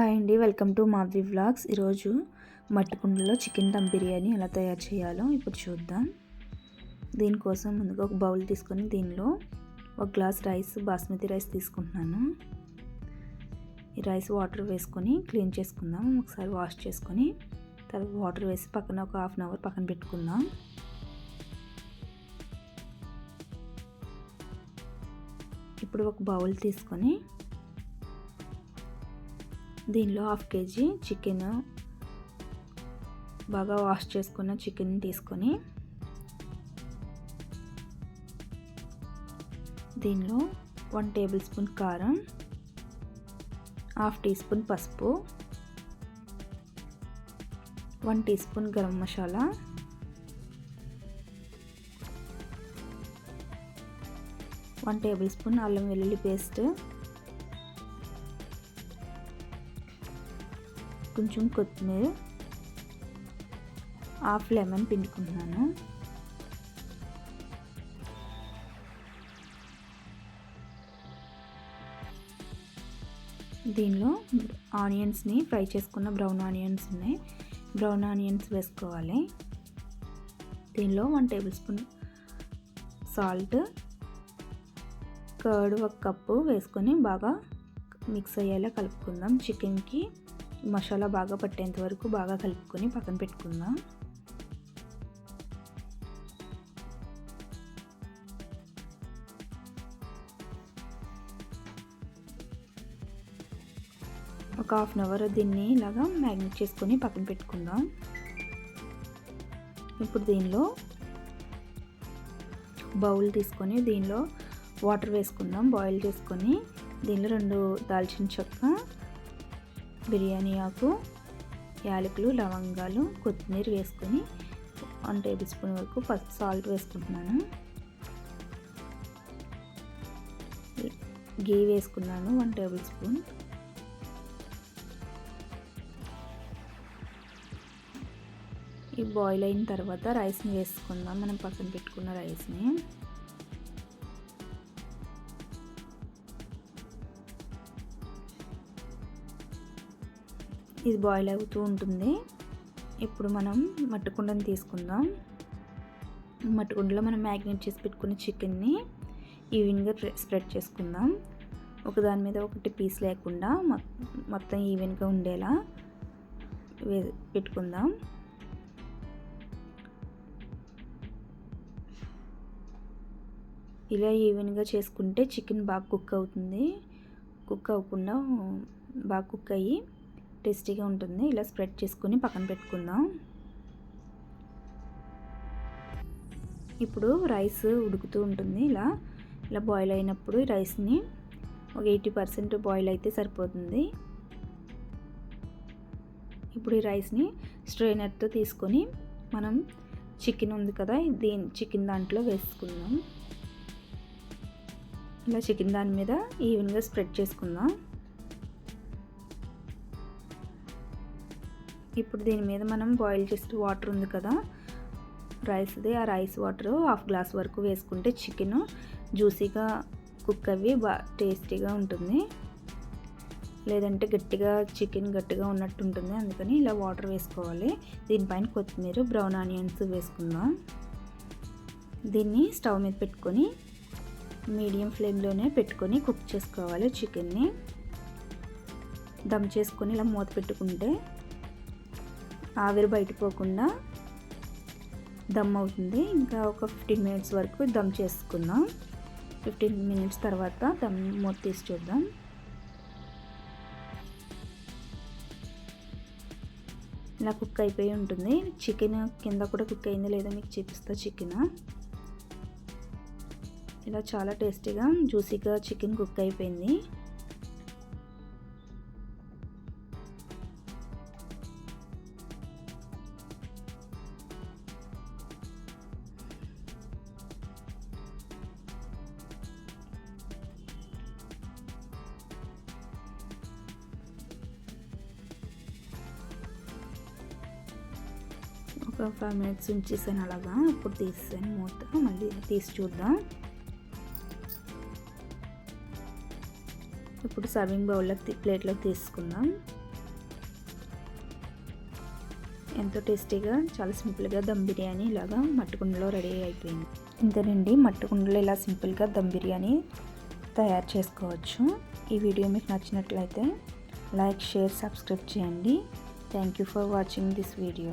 Hi అండి welcome to Madhavi vlogs. ఈరోజు మట్టి కుండలో చికెన్ దమ్ బిర్యానీ ఎలా తయారు చేయాలో ఇప్పుడు చూద్దాం. దీనికోసం ముందుగా ఒక బౌల్ తీసుకొని దీనిలో ఒక గ్లాస్ రైస్ బాస్మతి రైస్ తీసుకుంటున్నాను. ఈ రైస్ వాటర్ వేసుకొని క్లీన్ చేసుకుందాం. ఒకసారి వాష్ చేసుకొని తర్వాత వాటర్ వేసి పక్కన ఒక హాఫ్ అన్ అవర్ పక్కన పెట్టుకుందాం. ఇప్పుడు ఒక బౌల్ తీసుకొని దీనిలో హాఫ్ కేజీ చికెన్. బాగా వాష్ చేసుకున్న చికెన్ తీసుకొని దీనిలో వన్ టేబుల్ స్పూన్ కారం హాఫ్ టీ స్పూన్ పసుపు one teaspoon garam masala one tablespoon అల్లం వెల్లుల్లి పేస్ట్ కొంచెం కొత్తిమీర హాఫ్ లెమన్ పిండుకుంటున్నాను. దీనిలో ఆనియన్స్ని ఫ్రై చేసుకున్న బ్రౌన్ ఆనియన్స్ ఉన్నాయి. బ్రౌన్ ఆనియన్స్ వేసుకోవాలి. దీనిలో one tablespoon salt curd ఒక కప్పు వేసుకొని బాగా మిక్స్ అయ్యేలా కలుపుకుందాం. చికెన్కి మసాలా బాగా పట్టేంత వరకు బాగా కలుపుకొని పక్కన పెట్టుకుందాం. ఒక హాఫ్ అన్ అవర్ దీన్ని ఇలాగా మ్యాగ్నెట్ చేసుకొని పక్కన పెట్టుకుందాం. ఇప్పుడు దీనిలో బౌల్ తీసుకొని దీనిలో వాటర్ వేసుకుందాం. బాయిల్ చేసుకొని దీనిలో రెండు దాల్చిన చెక్క బిర్యానీ ఆకు యాలకులు లవంగాలు కొత్తిమీర వేసుకొని వన్ టేబుల్ స్పూన్ వరకు సాల్ట్ వేసుకుంటున్నాను. గీ వేసుకున్నాను వన్ టేబుల్ స్పూన్. ఈ బాయిల్ అయిన తర్వాత రైస్ని వేసుకుందాం. మనం పక్కన పెట్టుకున్న రైస్ని. ఇది బాయిల్ అవుతూ ఉంటుంది. ఇప్పుడు మనం మట్టుకుండని తీసుకుందాం. మట్టుకుండలో మనం మ్యాగ్నేట్ చేసి పెట్టుకున్న చికెన్ని ఈవెన్గా స్ప్రెడ్ చేసుకుందాం. ఒకదాని మీద ఒకటి పీస్ లేకుండా మొత్తం ఈవెన్గా ఉండేలా పెట్టుకుందాం. ఇలా ఈవెన్గా చేసుకుంటే చికెన్ బాగా కుక్ అవుతుంది. కుక్ అవ్వకుండా బాగా కుక్ అయ్యి టేస్టీగా ఉంటుంది. ఇలా స్ప్రెడ్ చేసుకొని పక్కన పెట్టుకుందాం. ఇప్పుడు రైస్ ఉడుకుతూ ఉంటుంది. ఇలా ఇలా బాయిల్ అయినప్పుడు ఈ రైస్ని ఒక ఎయిటీ పర్సెంట్ బాయిల్ అయితే సరిపోతుంది. ఇప్పుడు ఈ రైస్ని స్ట్రైనర్తో తీసుకొని మనం చికెన్ ఉంది కదా దీని చికెన్ దాంట్లో వేసుకుందాం. ఇలా చికెన్ దాని మీద ఈవెన్గా స్ప్రెడ్ చేసుకుందాం. ఇప్పుడు దీని మీద మనం బాయిల్ చేసిన వాటర్ ఉంది కదా. రైస్ది ఆ రైస్ వాటర్ హాఫ్ గ్లాస్ వరకు వేసుకుంటే చికెన్ జ్యూసీగా కుక్ అవి బా టేస్టీగా ఉంటుంది. లేదంటే గట్టిగా చికెన్ గట్టిగా ఉన్నట్టు ఉంటుంది. అందుకని ఇలా వాటర్ వేసుకోవాలి. దీనిపైన కొత్తిమీర బ్రౌన్ ఆనియన్స్ వేసుకుందాం. దీన్ని స్టవ్ మీద పెట్టుకొని మీడియం ఫ్లేమ్లోనే పెట్టుకొని కుక్ చేసుకోవాలి చికెన్ని దమ్ చేసుకొని ఇలా మూత పెట్టుకుంటే ఆవిరి బయటపోకుండా దమ్ అవుతుంది. ఇంకా ఒక ఫిఫ్టీన్ మినిట్స్ వరకు దమ్ చేసుకుందాం. ఫిఫ్టీన్ మినిట్స్ తర్వాత దమ్ మూత తీసి చూద్దాం. ఇలా కుక్ అయిపోయి ఉంటుంది. చికెన్ కింద కూడా కుక్ అయిందో లేదో మీకు చూపిస్తా చికెన్. ఇలా చాలా టేస్టీగా జ్యూసీగా చికెన్ కుక్ అయిపోయింది. ఒక ఫైవ్ మినిట్స్ ఉంచేసాను అలాగా. అప్పుడు తీసాను మూత. మళ్ళీ తీసి చూద్దాం. ఇప్పుడు సర్వింగ్ బౌల్లోకి ప్లేట్లోకి తీసుకుందాం. ఎంతో టేస్టీగా చాలా సింపుల్గా దమ్ బిర్యానీ ఇలాగా మట్టుకుండలో రెడీ అయిపోయింది. ఇంతేనండి మట్టుకుండలో ఇలా సింపుల్గా దమ్ బిర్యానీ తయారు చేసుకోవచ్చు. ఈ వీడియో మీకు నచ్చినట్లయితే లైక్ షేర్ సబ్స్క్రైబ్ చేయండి. Thank you for watching this video.